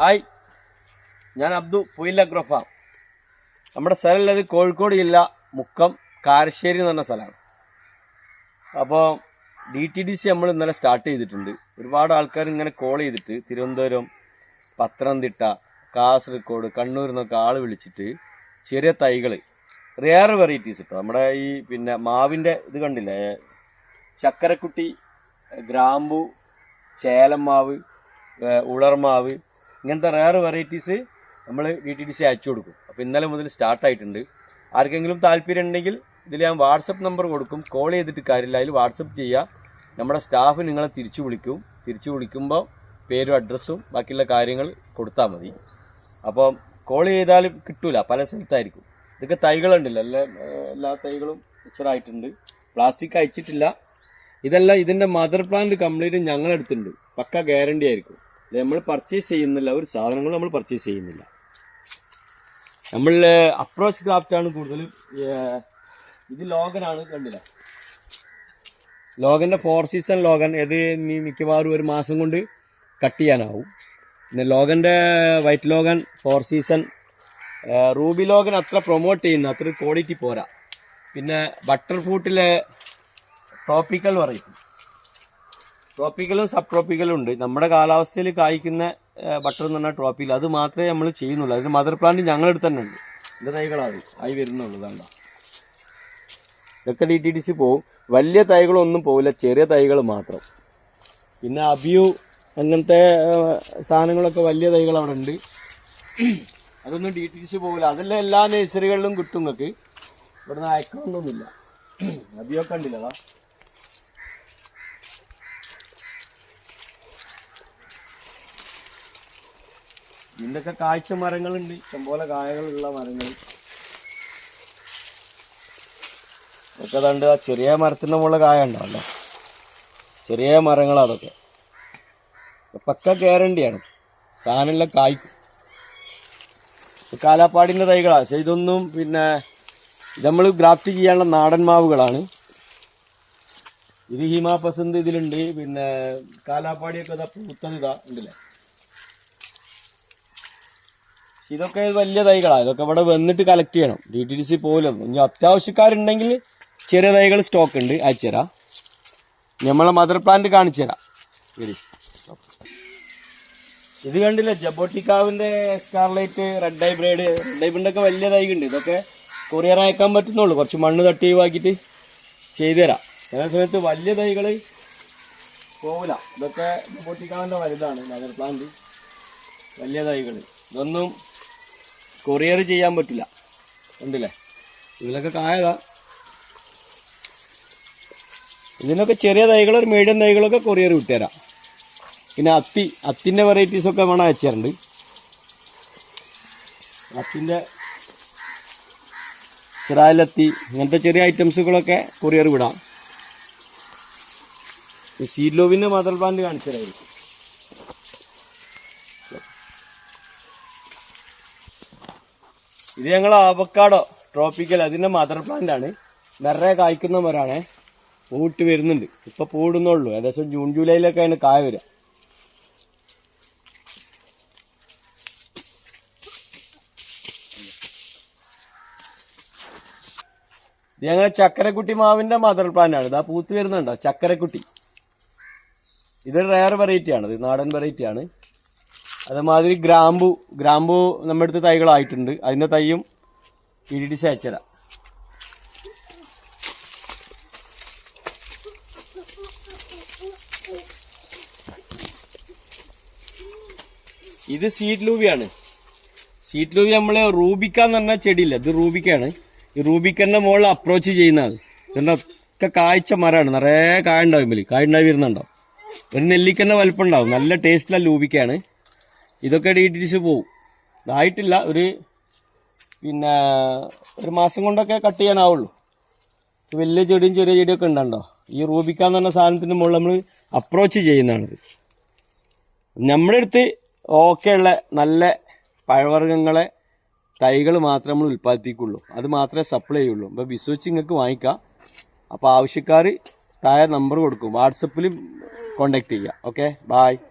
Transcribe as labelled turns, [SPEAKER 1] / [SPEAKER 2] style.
[SPEAKER 1] Hi. ഞാൻ അബ്ദു പുയില അഗ്രോഫാം നമ്മുടെ സ്ഥലമുള്ളത് കോഴിക്കോട് ജില്ല മുക്കം കാരശ്ശേരി എന്ന് പറഞ്ഞ സ്ഥലമാണ്. അപ്പോൾ ഡി ടി ഡി സി നമ്മൾ ഇന്നലെ സ്റ്റാർട്ട് ചെയ്തിട്ടുണ്ട്. ഒരുപാട് ആൾക്കാർ ഇങ്ങനെ കോൾ ചെയ്തിട്ട് തിരുവനന്തപുരം പത്തനംതിട്ട കാസർഗോഡ് കണ്ണൂർ എന്നൊക്കെ ആൾ വിളിച്ചിട്ട് ചെറിയ തൈകൾ റെയർ വെറൈറ്റീസ് കേട്ടോ നമ്മുടെ ഈ പിന്നെ മാവിന്റെ ഇത് കണ്ടില്ലേ? ചക്കരക്കുട്ടി ഗ്രാമ്പു ചേലമാവ് ഉളർമാവ് ഇങ്ങനത്തെ റയർ വെറൈറ്റീസ് നമ്മൾ ഡി ടി ഡി സി അയച്ചു കൊടുക്കും. അപ്പോൾ ഇന്നലെ മുതൽ സ്റ്റാർട്ടായിട്ടുണ്ട് ആർക്കെങ്കിലും താല്പര്യം ഉണ്ടെങ്കിൽ ഇതിൽ ഞാൻ വാട്സപ്പ് നമ്പർ കൊടുക്കും. കോൾ ചെയ്തിട്ട് കാര്യമില്ല. അതിൽ വാട്സപ്പ് ചെയ്യുക നമ്മുടെ സ്റ്റാഫ് നിങ്ങളെ തിരിച്ചു വിളിക്കും. തിരിച്ചു വിളിക്കുമ്പോൾ പേരും അഡ്രസ്സും ബാക്കിയുള്ള കാര്യങ്ങൾ കൊടുത്താൽ മതി. അപ്പോൾ കോൾ ചെയ്താൽ കിട്ടൂല. പല സ്ഥലത്തായിരിക്കും. ഇതൊക്കെ തൈകളുണ്ടല്ലോ എല്ലാ എല്ലാ തൈകളും മിക്സറായിട്ടുണ്ട് പ്ലാസ്റ്റിക് അയച്ചിട്ടില്ല. ഇതെല്ലാം ഇതിന്റെ മദർ പ്ലാന്റ് കംപ്ലീറ്റ് ഞങ്ങളെടുത്തിട്ടുണ്ട് പക്ക ഗ്യാരണ്ടി ആയിരിക്കും. നമ്മൾ പർച്ചേസ് ചെയ്യുന്നില്ല. ഒരു സാധനങ്ങൾ നമ്മൾ പർച്ചേസ് ചെയ്യുന്നില്ല. നമ്മൾ അപ്രോച്ച് ക്രാഫ്റ്റ് ആണ് കൂടുതലും ഇത് ലോഗനാണ് കണ്ടില്ല. ലോഗന്റെ ഫോർ സീസൺ ലോഗൻ ഇത് നീ മിക്കവാറും ഒരു മാസം കൊണ്ട് കട്ട് ചെയ്യാനാവും. പിന്നെ ലോഗന്റെ white longan four season ruby longan അത്ര പ്രൊമോട്ട് ചെയ്യുന്ന അത്ര ക്വാളിറ്റി പോരാ. പിന്നെ ബട്ടർ ഫ്രൂട്ടിലെ ടോപ്പിക്കൽ വെറൈറ്റി ട്രോപ്പിക്കലും സബ് ട്രോപ്പിക്കലും ഉണ്ട്. നമ്മുടെ കാലാവസ്ഥയിൽ കായ്ക്കുന്ന ബട്ടർ എന്ന് പറഞ്ഞാൽ ട്രോപ്പിക്കൽ. അത് മാത്രമേ നമ്മൾ ചെയ്യുന്നുള്ളൂ. അതിന് മദർ പ്ലാന്റ് ഞങ്ങളെടുത്ത് തന്നെ ഉണ്ട്. എന്റെ തൈകളാണ്. ആയി വരുന്നുള്ളൂ. ഇതാണ്ട ഇതൊക്കെ ഡി ടി ഡി സി പോവും. വലിയ തൈകളൊന്നും പോവില്ല. ചെറിയ തൈകൾ മാത്രം. പിന്നെ അബിയു അങ്ങനത്തെ സാധനങ്ങളൊക്കെ വലിയ തൈകൾ അവിടെ ഉണ്ട്. അതൊന്നും ഡി ടി ഡി സി പോകില്ല അതെല്ലാം എല്ലാ നഴ്സറികളിലും കിട്ടും നിങ്ങൾക്ക്. ഇവിടുന്ന് അയക്കണമെന്നൊന്നുമില്ല അബിയൊക്കെ ഉണ്ടല്ലോ ഇതിന്റെയൊക്കെ കാഴ്ച മരങ്ങളുണ്ട്. ഇഷ്ടംപോലെ കായകളുള്ള മരങ്ങൾ. ഒക്കെ അതുകൊണ്ട് ആ ചെറിയ മരത്തിന്റെ മുകളിൽ കായ ഉണ്ടാവല്ലോ ചെറിയ മരങ്ങൾ അതൊക്കെ. പക്ക ഗ്യാരണ്ടിയാണ്. സാധനമെല്ലാം കായ്ക്കും. കാലാപ്പാടിന്റെ തൈകളാണ് പക്ഷെ ഇതൊന്നും പിന്നെ നമ്മൾ ഗ്രാഫ്റ്റ് ചെയ്യാനുള്ള നാടൻ മാവുകളാണ്. ഇത് ഹിമാ പസന്ത് ഇതിലുണ്ട്. പിന്നെ കാലാപ്പാടിയൊക്കെ ഇതാ പൂത്തത് ഇതാ. ഉണ്ടല്ലേ? ഇതൊക്കെ വലിയ തൈകളാണ് ഇതൊക്കെ ഇവിടെ വന്നിട്ട് കളക്ട് ചെയ്യണം. ഡി ടി ഡി സി പോലും. ഇനി അത്യാവശ്യക്കാരുണ്ടെങ്കിൽ ചെറിയ തൈകൾ സ്റ്റോക്ക് ഉണ്ട്. അയച്ചുതരാം നമ്മളെ മദർ പ്ലാന്റ് കാണിച്ചു തരാം. ഇത് കണ്ടില്ല? ജബോട്ടിക്കാവിന്റെ scarlet red hybrid red hybrid ഒക്കെ വലിയ തൈകുണ്ട് ഇതൊക്കെ കൊറിയർ അയക്കാൻ പറ്റുന്നുള്ളൂ. കുറച്ച് മണ്ണ് തട്ടി ഒഴിവാക്കിയിട്ട് ചെയ്തുതരാം അതേ സമയത്ത് വലിയ തൈകൾ പോവില്ല. ഇതൊക്കെ ജബോട്ടിക്കാവിന്റെ വലുതാണ് മദർ പ്ലാന്റ് വലിയ തൈകൾ. ഇതൊന്നും കൊറിയർ ചെയ്യാൻ പറ്റില്ല. ഉണ്ടല്ലേ? ഇതിലൊക്കെ കായതാ. ഇതിനൊക്കെ ചെറിയ തൈകൾ ഒരു മീഡിയം തൈകളൊക്കെ കൊറിയർ വിട്ടുതരാം. പിന്നെ അത്തി അത്തിന്റെ വെറൈറ്റീസ് ഒക്കെ വേണം അയച്ചാറുണ്ട് അത്തിന്റെ ചിറാലത്തി ഇങ്ങനത്തെ ചെറിയ ഐറ്റംസുകളൊക്കെ കൊറിയർ വിടാം. സീഡ് ലോവിന്റെ മദർ പ്ലാന്റ് കാണിച്ചതായിരിക്കും ഇത് ഞങ്ങൾ ആവക്കാടോ ട്രോപ്പിക്കൽ അതിന്റെ മദർ പ്ലാന്റ് ആണ്. നിറയെ കായ്ക്കുന്ന പൂട്ട് വരുന്നുണ്ട്. ഇപ്പൊ പൂടുന്നുള്ളൂ ഏകദേശം ജൂൺ ജൂലൈയിലൊക്കെ അതിന് കായ വരിക. ഇത് ഞങ്ങൾ ചക്കരക്കുട്ടി മാവിന്റെ മദർ പ്ലാന്റ് ആണ്. ഇതാ പൂത്ത് വരുന്നുണ്ടോ? ചക്കരക്കുട്ടി. ഇതൊരു റയർ വെറൈറ്റി ആണ്. ഇത് നാടൻ വെറൈറ്റി ആണ്. അതേമാതിരി ഗ്രാമ്പു ഗ്രാമ്പു നമ്മുടെ അടുത്ത് തൈകളായിട്ടുണ്ട്. അതിന്റെ തൈയും ഇടിച്ച് ചേച്ചര ഇത് സീറ്റ് ലൂബിയാണ് സീറ്റ് ലൂബി നമ്മൾ റൂബിക്ക എന്ന് പറഞ്ഞ ചെടിയില്ല. ഇത് റൂബിക്കാണ് ഈ റൂബിക്കന്റെ മുകളിൽ അപ്രോച്ച് ചെയ്യുന്നത് ഇതിന്റെ ഒക്കെ കാഴ്ച മരമാണ്. നിറയെ കായ ഉണ്ടാവും കായ ഉണ്ടായി വരുന്നുണ്ടാവും. ഒരു നെല്ലിക്കന്നെ വലുപ്പം ഉണ്ടാവും. നല്ല ടേസ്റ്റുള്ള ലൂബിക്കാണ് ഇതൊക്കെ ഡി പോവും. ഇതായിട്ടില്ല ഒരു പിന്നെ ഒരു മാസം കൊണ്ടൊക്കെ കട്ട് ചെയ്യാനാവുള്ളൂ. വലിയ ചെടിയും ചെറിയ ചെടിയൊക്കെ ഉണ്ടോ ഈ റൂബിക്ക എന്ന് പറഞ്ഞ സാധനത്തിന് മുകളിൽ നമ്മൾ അപ്രോച്ച് ചെയ്യുന്നതാണിത്. നമ്മുടെ അടുത്ത് ഓക്കെ ഉള്ള നല്ല പഴവർഗങ്ങളെ തൈകൾ മാത്രമേ നമ്മൾ ഉൽപ്പാദിപ്പിക്കുള്ളൂ. അത് മാത്രമേ സപ്ലൈ ചെയ്യുള്ളൂ. അപ്പോൾ വിശ്വസിച്ച് നിങ്ങൾക്ക് വാങ്ങിക്കാം. അപ്പോൾ ആവശ്യക്കാർ താഴെ നമ്പർ കൊടുക്കും. വാട്സപ്പിൽ കോണ്ടാക്ട് ചെയ്യുക ഓക്കെ ബായ്